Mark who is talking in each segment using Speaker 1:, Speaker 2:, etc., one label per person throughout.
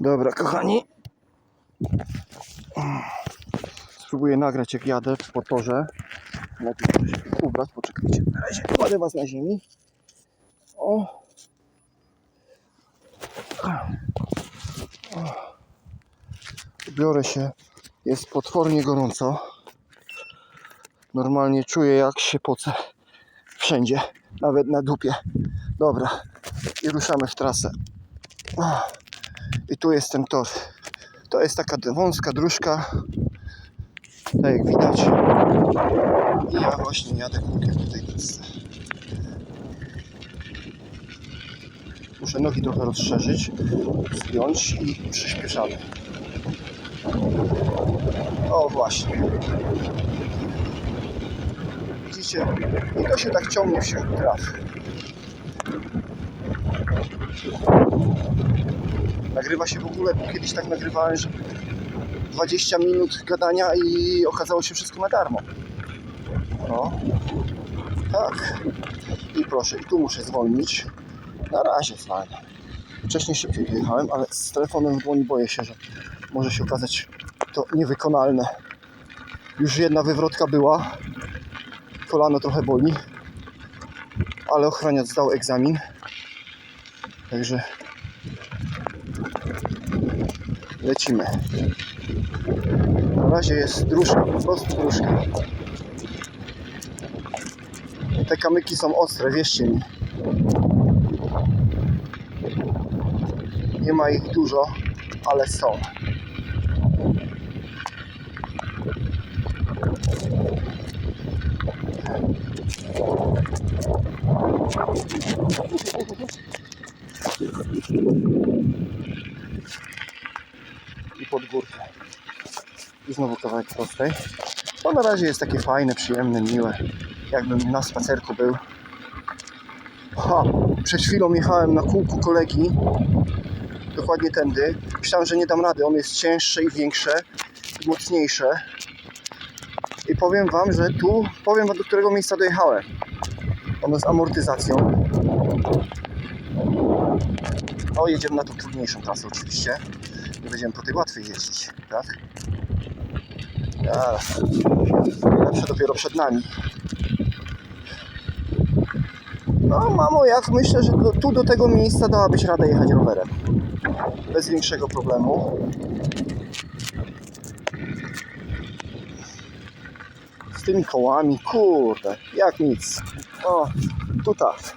Speaker 1: Dobra, kochani. Spróbuję nagrać jak jadę po torze. Najpierw się ubrać, poczekajcie. Na razie kładę was na ziemi. O. O. Biorę się. Jest potwornie gorąco. Normalnie czuję jak się pocę. Wszędzie. Nawet na dupie. Dobra. I ruszamy w trasę. I tu jest ten tor. To jest taka wąska dróżka. Tak jak widać. I ja właśnie jadę kółkiem po tej trasce. Muszę nogi trochę rozszerzyć, zdjąć i przyspieszamy. O właśnie. Widzicie? I to się tak ciągnie wśród traw. Nagrywa się w ogóle, bo kiedyś tak nagrywałem, że 20 minut gadania i okazało się wszystko na darmo. No, tak. I proszę, i tu muszę zwolnić. Na razie fajnie. Wcześniej szybciej jechałem, ale z telefonem w dłoni boję się, że może się okazać to niewykonalne. Już jedna wywrotka była. Kolano trochę boli. Ale ochroniarz zdał egzamin. Także lecimy. Na razie jest dróżka, po prostu dróżka. Te kamyki są ostre, wierzcie mi. Nie ma ich dużo, ale są. I pod górkę. I znowu kawałek prostej. To na razie jest takie fajne, przyjemne, miłe. Jakbym na spacerku był. Ha, przed chwilą jechałem na kółku kolegi. Dokładnie tędy. Myślałem, że nie dam rady. On jest cięższe i większe. I mocniejsze. I powiem wam, że tu, powiem wam do którego miejsca dojechałem. Ono z amortyzacją. O, jedziemy na tą trudniejszą trasę oczywiście. Nie będziemy po tej łatwej jeździć, tak? Ja, najlepsze dopiero przed nami. No, mamo, jak myślę, że do, tu do tego miejsca dałabyś radę jechać rowerem. Bez większego problemu. Z tymi kołami, kurde, jak nic. O, tu tak,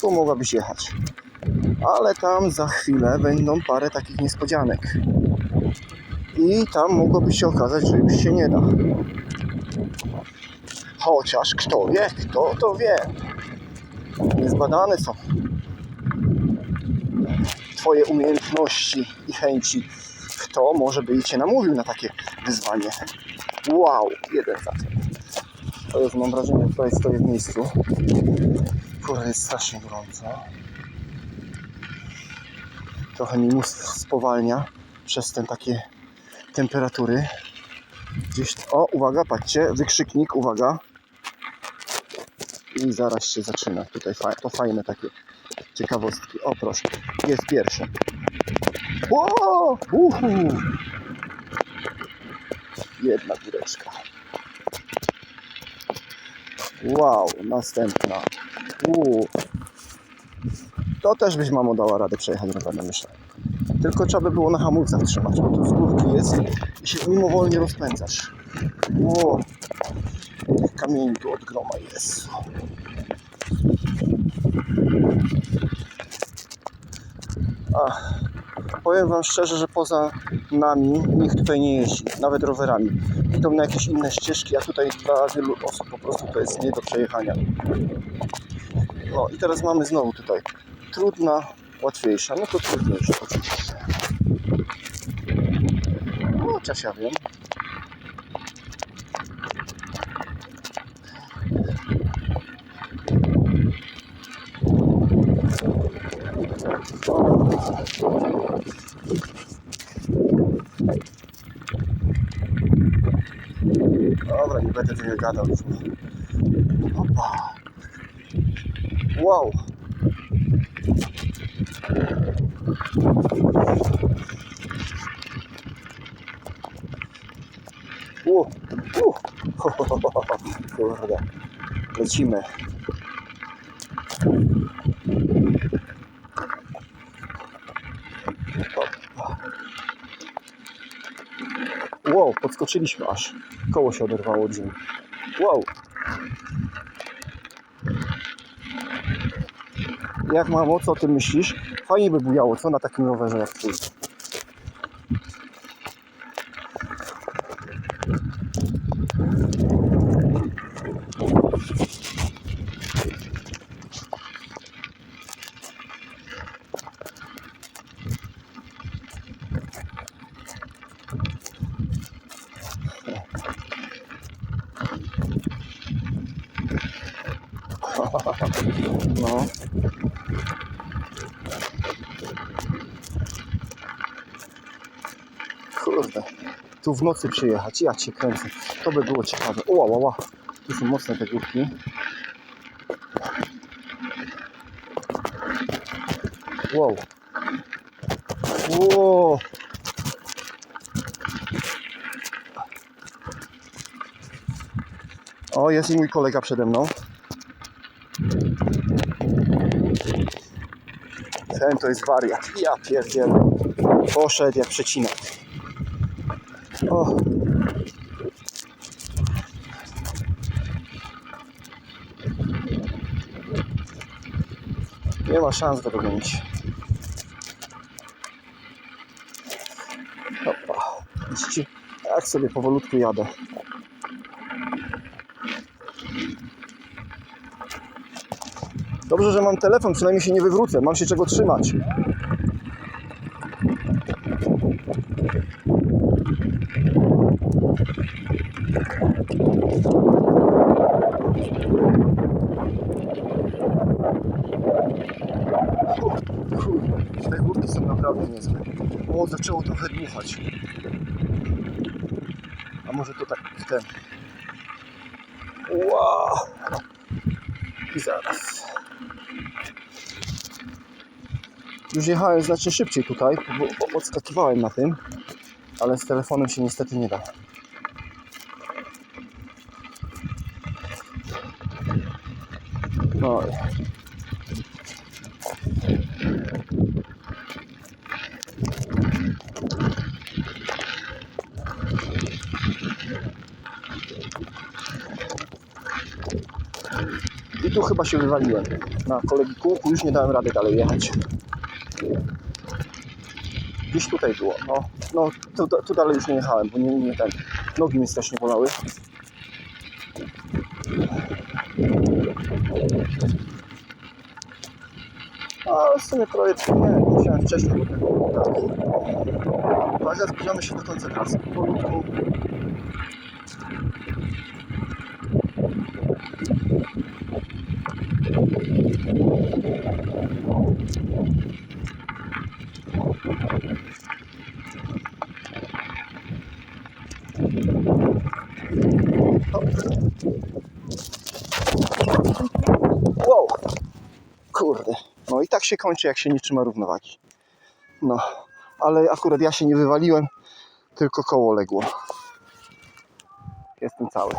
Speaker 1: tu mogłabyś jechać. Ale tam za chwilę będą parę takich niespodzianek. I tam mogłoby się okazać, że już się nie da. Chociaż kto wie, kto to wie. Niezbadane są Twoje umiejętności i chęci. Kto może by Cię namówił na takie wyzwanie? Wow, jeden za to. To już mam wrażenie, że tutaj stoję w miejscu. Kurde, jest strasznie gorąco. Trochę mi mózg spowalnia przez te takie temperatury. Gdzieś, o, uwaga, patrzcie, wykrzyknik, uwaga. I zaraz się zaczyna. Tutaj fa to fajne takie ciekawostki. O, proszę, jest pierwsze. Ło! Uhu! Jedna góreczka. Wow, następna. Uuu. To też byś mamo dała radę przejechać rowerem, myślę. Tylko trzeba by było na hamulcach trzymać, bo tu z górki jest i się mimowolnie rozpędzasz. Ło, tych kamieni tu od groma jest. Ach, powiem Wam szczerze, że poza nami nikt tutaj nie jeździ, nawet rowerami. Idą na jakieś inne ścieżki, a tutaj dla wielu osób po prostu to jest nie do przejechania. No i teraz mamy znowu tutaj trudna, łatwiejsza. No to trudniejsza oczywiście. No, chociaż ja wiem. Dobra, nie będę tyle gadał. U, u, ho, ho, ho, ho. Kurde. Lecimy. Wow, podskoczyliśmy aż. Koło się oderwało od ziemi. Wow. Jak mamo, co ty myślisz? Fajnie by bujało, co na takim rowerze jak twój? No. Kurde. Tu w nocy przyjechać, ja cię kręcę. To by było ciekawe. Ła, ła, ła. Tu są mocne te górki. Wow. Wow. O, jest i mój kolega przede mną. Ten to jest wariat. Ja pierdzielę. Poszedł jak przecinak. O. Nie ma szans go dogonić. Opa. Jak sobie powolutku jadę. Dobrze, że mam telefon, przynajmniej się nie wywrócę. Mam się czego trzymać. Te górki są naprawdę niezłe. O, zaczęło trochę dmuchać. A może to tak ten. Wow. I zaraz. Już jechałem znacznie szybciej tutaj, bo odskakiwałem na tym, ale z telefonem się niestety nie da. No. I tu chyba się wywaliłem. Na kolegi kółku już nie dałem rady dalej jechać. Gdzieś tutaj było. No, no tu, tu dalej już nie jechałem, bo nie, nie ten. Nogi mnie strasznie bolały. A w sumie projekt nie, musiałem wcześniej, bo ten był taki. Uwaga, zbliżamy się do końca trasy. Powolutku. Wow! Kurde. No i tak się kończy, jak się nie trzyma równowagi. No, ale akurat ja się nie wywaliłem, tylko koło legło. Jestem cały.